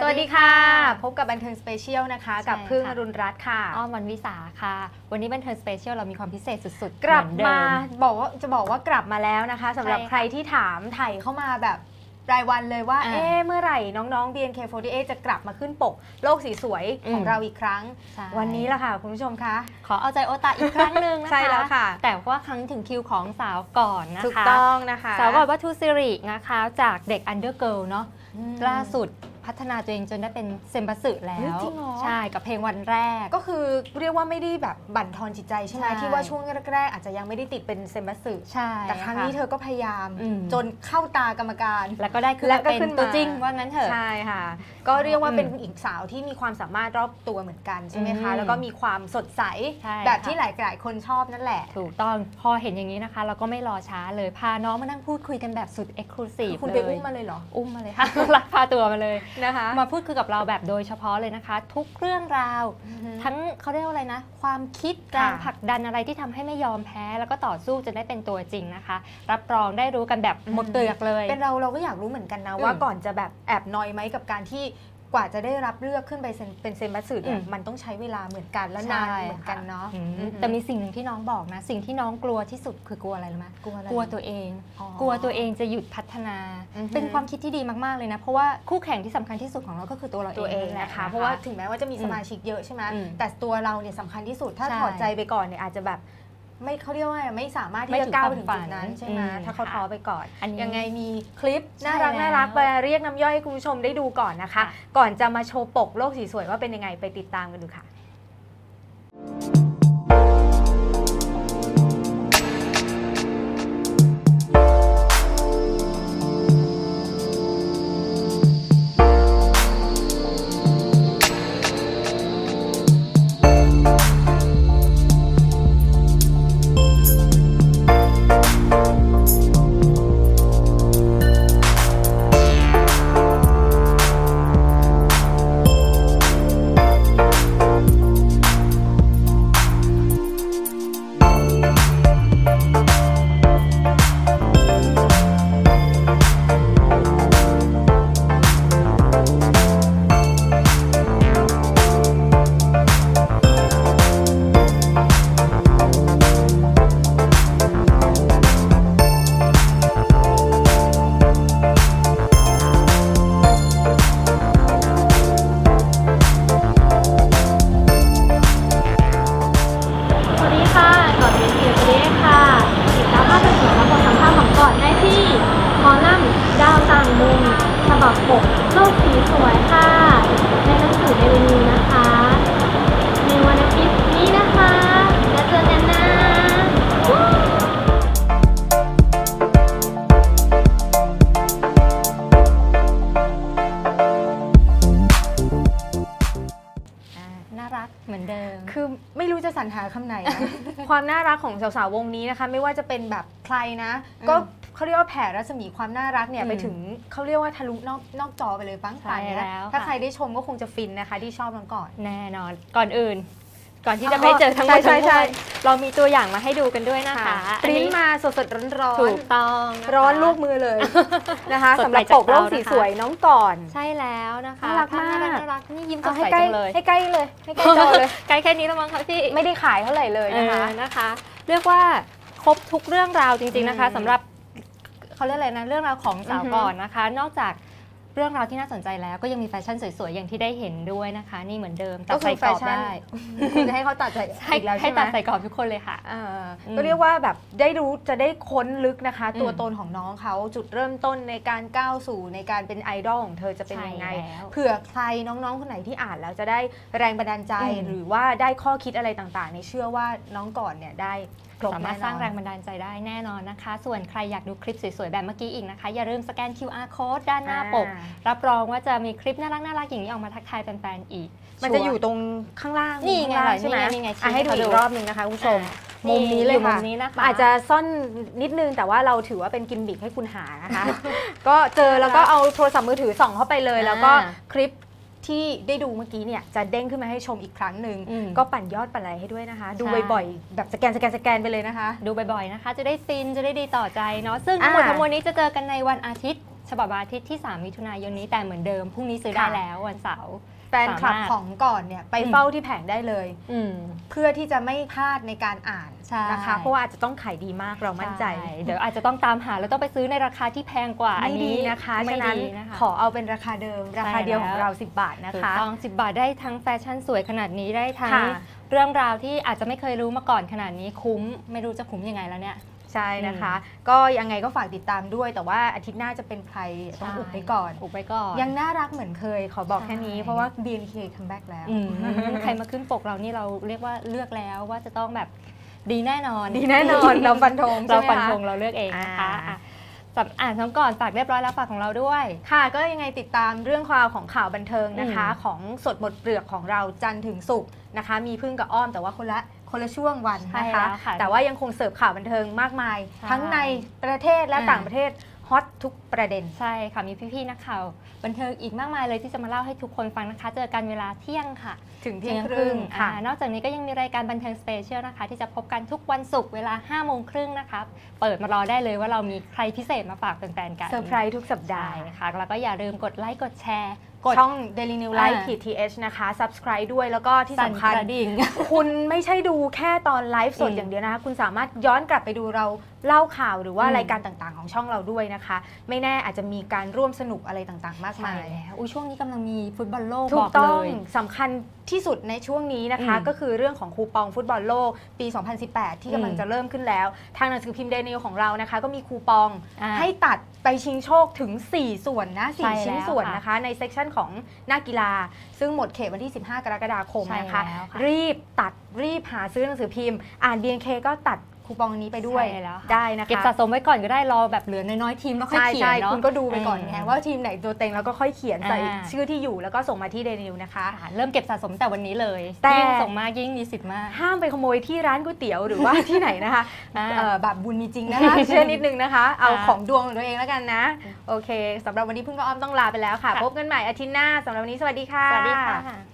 สวัสดีค่ะ พบกับบันเทิงสเปเชียลนะคะ กับใช่ค่ะพึ่งอรุณรัตน์ค่ะ อ้อมวันวิสาค่ะ วันนี้บันเทิงสเปเชียลเรามีความพิเศษสุดๆ กลับเหอนเดิมาบอกว่าจะบอกว่ากลับมาแล้วนะคะสำหรับใช่ค่ะใครที่ถามไถ่เข้ามาแบบรายวันเลยว่าอ่าเอ๊ะเมื่อไหร่น้องๆ BNK48 จะกลับมาขึ้นปก โลกสีสวยของอืมเราอีกครั้งใช่วันนี้ละค่ะ คุณผู้ชมคะ ขอเอาใจโอตาอีกครั้งหนึ่งนะคะ ใช่แล้วค่ะ แต่ว่าครั้งถึงคิวของสาวก่อนนะคะ ถูกต้องนะคะ สาวก่อนวัตถุสิรินะคะ จากเด็กอันเดอร์เกิลเนาะอืมล่าสุด พัฒนาตัวเองจนได้เป็นเซมบัสึแล้เฮ้ยวจริงเหรอใช่กับเพลงวันแรก ก็คือเรียกว่าไม่ได้แบบบั่นทอนจิตใจใช่ไหมใช่ที่ว่าช่วงแรกๆอาจจะยังไม่ได้ติดเป็นเซมบัสสึใช่แต่ครั้งนี้เธอก็พยายาม อืม จนเข้าตากรรมการ แล้วก็ได้ขึ้นแล้วมาก็เป็นขึ้นมา ตัวจริงว่างั้นเถอะ ใช่ค่ะ ก็เรียกว่าอืมเป็นอีกสาวที่มีความสามารถรอบตัวเหมือนกันใช่ไหมคะ อืมแล้วก็มีความสดใสใช่แบบค่ะ ที่หลายๆคนชอบนั่นแหละ ถูกต้องพอเห็นอย่างนี้นะคะ เราก็ไม่รอช้าเลยพาน้องมานั่งพูดคุยกันแบบสุดเอ็กซ์คลูซีฟคุณเลไปยอุ้มมาเลยเหรอ อุ้มมาเลยค่ะ ลักพาตัวมาเลยนะคะ มาพูดคุยกับเราแบบโดยเฉพาะเลยนะคะ ทุกเรื่องราว ทั้งเขาเรียกว่าอะไรนะ ความคิดค่ะการผลักดันอะไรที่ทำให้ไม่ยอมแพ้ แล้วก็ต่อสู้จนได้เป็นตัวจริงนะคะ รับรองได้รู้กันแบบหมดเปลือกเลย เป็นเราเราก็อยากรู้เหมือนกันนะอืมว่าก่อนจะแบบแอบนอยไหมกับการที่ กว่าจะได้รับเลือกขึ้นไปเป็นเซนบัสสึเนี่ยอืมมันต้องใช้เวลาเหมือนกันและนานใช่เหมือนกันเนาะอืมอืมแต่มีสิ่งหนึ่งที่น้องบอกนะ สิ่งที่น้องกลัวที่สุดคือกลัวอะไรรู้ไหมกลัวอะไรกลัวตัวเองอ๋อกลัวตัวเองจะหยุดพัฒนาอือฮึเป็นความคิดที่ดีมากๆเลยนะ เพราะว่าคู่แข่งที่สำคัญที่สุดของเราก็คือตัวเราเองตัวเองแหลนะคะเพราะว่าถึงแม้ว่าจะมีสมาชิกเยอะใช่ไหมอืมแต่ตัวเราเนี่ยสำคัญที่สุดถ้าใช่ถอดใจไปก่อนเนี่ยอาจจะแบบ ไม่เขาเรียกว่าอะไรไม่สามารถไม่ที่ถึจะงก้าวไปความถึงฝัจุนดนั้นใช่ไหมอืมถ้าเขาค่ะท้อไปก่อนอันนี้ยังไงมีคลิปใช่น่ารักแล้วน่ารักมาเรียกน้ำย่อยให้คุณผู้ชมได้ดูก่อนนะคะค่ะก่อนจะมาโชว์ปกโลกสีสวยว่าเป็นยังไงไปติดตามกันดูค่ะ หาคำไหนนะ ความน่ารักของสาวๆวงนี้นะคะ ไม่ว่าจะเป็นแบบใครนะอืมก็เขาเรียกว่าแผ่รัศมีความน่ารักเนี่ยอืมไปถึงเขาเรียกว่าทะลุนอกนอกจอไปเลยปังใช่ป่านเนี้ยแล้วถ้าค่ะใครได้ชมก็คงจะฟินนะคะ ที่ชอบน้องก่อนแน่นอนก่อนอื่น ก่อนที่จะอ๋อไปเจอทั้งหมดใช่ทั้งมใช่วลเรามีตัวอย่างมาให้ดูกันด้วยนะคะปริ้นอัมาสดๆร้อนถูกต้องๆนะคะร้อนลูกมือเลยนะคะสดสำหรับใหม่จากปกโลกเตาสีนะคะสวยน้องก่อน ใช่แล้วนะคะน่ารักมากน่ารักน่ารักนี่ยิ้มสเอาดให้ใสใกล้จังเลยให้ใกล้เลยให้ใกล้จอเลยใกล้แค่นี้แล้วมั้งคะพี่ไม่ได้ขายเท่าไหร่เลยเอนะคะอนะคะ เรียกว่าครบทุกเรื่องราวจริง ๆนะคะอืมสำหรับเขาเรียกอะไรนะเรื่องราวของสาวอือฮึก่อนนะคะ นอกจาก เรื่องราวที่น่าสนใจแล้วก็ยังมีแฟชั่นสวยๆ อย่างที่ได้เห็นด้วยนะคะ นี่เหมือนเดิมตัดก็คืใส่อกแฟรอบชั่นได้คุณจะให้เขาตัดใจให้อีกแล้วให้ใช่ไหมตัดใส่กรอบทุกคนเลยค่ะเอ่ออมก็เรียกว่าแบบได้รู้จะได้ค้นลึกนะคะอืมตัวตนของน้องเขาจุดเริ่มต้นในการก้าวสู่ในการเป็นไอดอลของเธอจะเป็นยังไงใช่แล้วเผื่อใครน้องๆคนไหนที่อ่านแล้วจะได้แรงบันดาลใจอืมหรือว่าได้ข้อคิดอะไรต่างๆเนี่ยเชื่อว่าน้องก่อนเนี่ยได้ครบสามารถแน่นอนสร้างแรงบันดาลใจได้แน่นอนนะคะ ส่วนใครอยากดูคลิปสวยๆ แบบเมื่อกี้อีกนะคะ อย่าลืมสแกน QR code ด้านหน้าปกอ่ารับรองว่าจะมีคลิปน่ารักน่ารักๆอย่างนี้ออกมาทักทายแฟนๆอีก มันจะอยู่ตรงข้างล่างนี่ไงข้าล่าใช่ไหมนี่ไงนี่ไงชี้อะให้ดูให้เขาดูอีกรอบหนึ่งนะคะคุณผู้ชมอ่ามุมนี้เลยอยู่มุค่ะมนี้นะคะอาจจะซ่อนนิดนึงแต่ว่าเราถือว่าเป็นกิมบิกให้คุณหานะคะ ก็เจอแล้วก็เอาโทรศัพท์มือถือส่องเข้าไปเลย แล้วก็อ่าคลิปที่ได้ดูเมื่อกี้เนี่ยจะเด้งขึ้นมาให้ชมอีกครั้งหนึ่งอืมก็ปั่นยอดปั่นอะไรให้ด้วยนะคะ ดูใช่บ่อยๆ แบบสแกนสแกนสแกนไปเลยนะคะ ดูบ่อยๆนะคะ จะได้ฟินจะได้ดีต่อใจเนาะซึ่งทั้งหมดอ่าทั้งมวลนี้จะเจอกันในวันอาทิตย์ ฉบับวันอาทิตย์ที่ 3 มิถุนายนนี้แต่เหมือนเดิมพรุ่งนี้ซื้อได้ค่ะแล้ววันเสาร์แฟนคลับสามารถของก่อนเนี่ยไปอืมเฝ้าที่แผงได้เลยอืมเพื่อที่จะไม่พลาดในการอ่านใช่นะคะ เพราะว่าอาจจะต้องขายดีมากเรามั่นใจช่เดี๋ยวอาจจะต้องตามหาแล้วต้องไปซื้อในราคาที่แพงกว่าอันไม่นี้ดีนะคะไม่ฉะนั้นดีนะคะขอเอาเป็นราคาเดิม ราคาเดียวของเรา 10 บาทนะถูกคะต้อง10 บาทได้ทั้งแฟชั่นสวยขนาดนี้ได้ทั้งค่ะเรื่องราวที่อาจจะไม่เคยรู้มาก่อนขนาดนี้คุ้มไม่รู้จะคุ้มยังไงแล้วเนี่ย ใช่นะคะ ก็ยังไงก็ฝากติดตามด้วย แต่ว่าอาทิตย์หน้าจะเป็นใครต้องอุบไปก่อน อุบไปก่อน ยังน่ารักเหมือนเคย ขอบอกแค่นี้ใช่เพราะว่า BNK come back แล้วอืมใครมาขึ้นปกเรานี่เราเรียกว่าเลือกแล้วว่าจะต้องแบบดีแน่นอน ดีแน่นอนเราฟันธงใช่เราไหมฟันคะธงเราเลือกเองนะคะอ่าอะสำอ่านทั้งก่อนฝากเรียบร้อยแล้วฝากของเราด้วย ค่ะ ก็ยังไงติดตามเรื่องราวของข่าวบันเทิงนะคะอืมของสดหมดเปลือกของเราจันทร์ถึงศุกร์นะคะ มีพึ่งกับอ้อมแต่ว่าคนละ คนละช่วงวันใช่นะคะแล้วค่ะแต่ว่ายังคงเสิร์ฟข่าวบันเทิงมากมายใช่ทั้งในประเทศและอ่าต่างประเทศฮอตทุกประเด็นใช่ค่ะมีพี่ๆนักข่าวบันเทิงอีกมากมายเลยที่จะมาเล่าให้ทุกคนฟังนะคะ เจอกันเวลาเที่ยงค่ะ ถึงเที่ยงครึ่งค่ะอ่านอกจากนี้ก็ยังมีรายการบันเทิงสเปเชียลนะคะ ที่จะพบกันทุกวันศุกร์เวลา5โมงครึ่งนะคะเปิดมารอได้เลยว่าเรามีใครพิเศษมาฝากแฟนๆกันเซอร์ไพรส์ทุกสัปดาใช่ห์ค่ะแล้วก็อย่าลืมกดไลค์กดแชร์กด ช่อง Daily New Life อ่าขีด th นะคะ subscribe ด้วยแล้วก็ที่สั่นสำคัญกระดิ่งคุณไม่ใช่ดูแค่ตอนไลฟ์สดอืมอย่างเดียวนะคะ คุณสามารถย้อนกลับไปดูเรา เล่าข่าวหรือว่าอืมรายการต่างๆ ของช่องเราด้วยนะคะ ไม่แน่อาจจะมีการร่วมสนุกอะไรต่างๆ มากใช่มายแล้วอุ้ยช่วงนี้กำลังมีฟุตบอลโลกถูบกอกต้เลองยสำคัญที่สุดในช่วงนี้นะคะอืมก็คือเรื่องของคูปองฟุตบอลโลกปี 2018 ที่กำลังอืมจะเริ่มขึ้นแล้ว ทางหนังสือพิมพ์เดนิวของเรานะคะ ก็มีคูปองอ่าให้ตัดไปชิงโชคถึง 4 ส่วนนะใช่4ชิ้นแล้วส่วนค่ะนะคะ ในเซกชันของหน้ากีฬา ซึ่งหมดเขตวันที่ 15 กรกฎาคมนะคะใช่แล้วค่ะรีบตัดรีบหาซื้อหนังสือพิมพ์ อ่าน BNK ก็ตัด คูปองนี้ไปด้วยใช่แล้วค่ะ ได้นะคะเก็บสะสมไว้ก่อนก็ได้รอแบบเหลือน้อยๆทีมแล้วค่อยใช่เขียนใช่เนาะ คุณก็ดูไปก่อนไงอืมว่าทีมไหนตัวเต็งแล้วก็ค่อยเขียนใส่อ่า ชื่อที่อยู่แล้วก็ส่งมาที่เดนิวนะคะ ค่ะเริ่มเก็บสะสมแต่วันนี้เลยแต่ ยิ่งส่งมากยิ่งมีสิทธิ์มาก ห้ามไปขโมยที่ร้านก๋วยเตี๋ยวหรือว่า ที่ไหนนะคะอ่าเอ่อแบบบุญมีจริงนะคะ เชื่อนิดนึงนะคะ เอาค่ะของดวงของตัวเองแล้วกันนะ โอเคสำหรับวันนี้พึ่งก็อ้อมต้องลาไปแล้วค่ะ ค่ะ พบกันใหม่อาทิตย์หน้าสำหรับวันนี้สวัสดีค่ะ สวัสดีค่ะ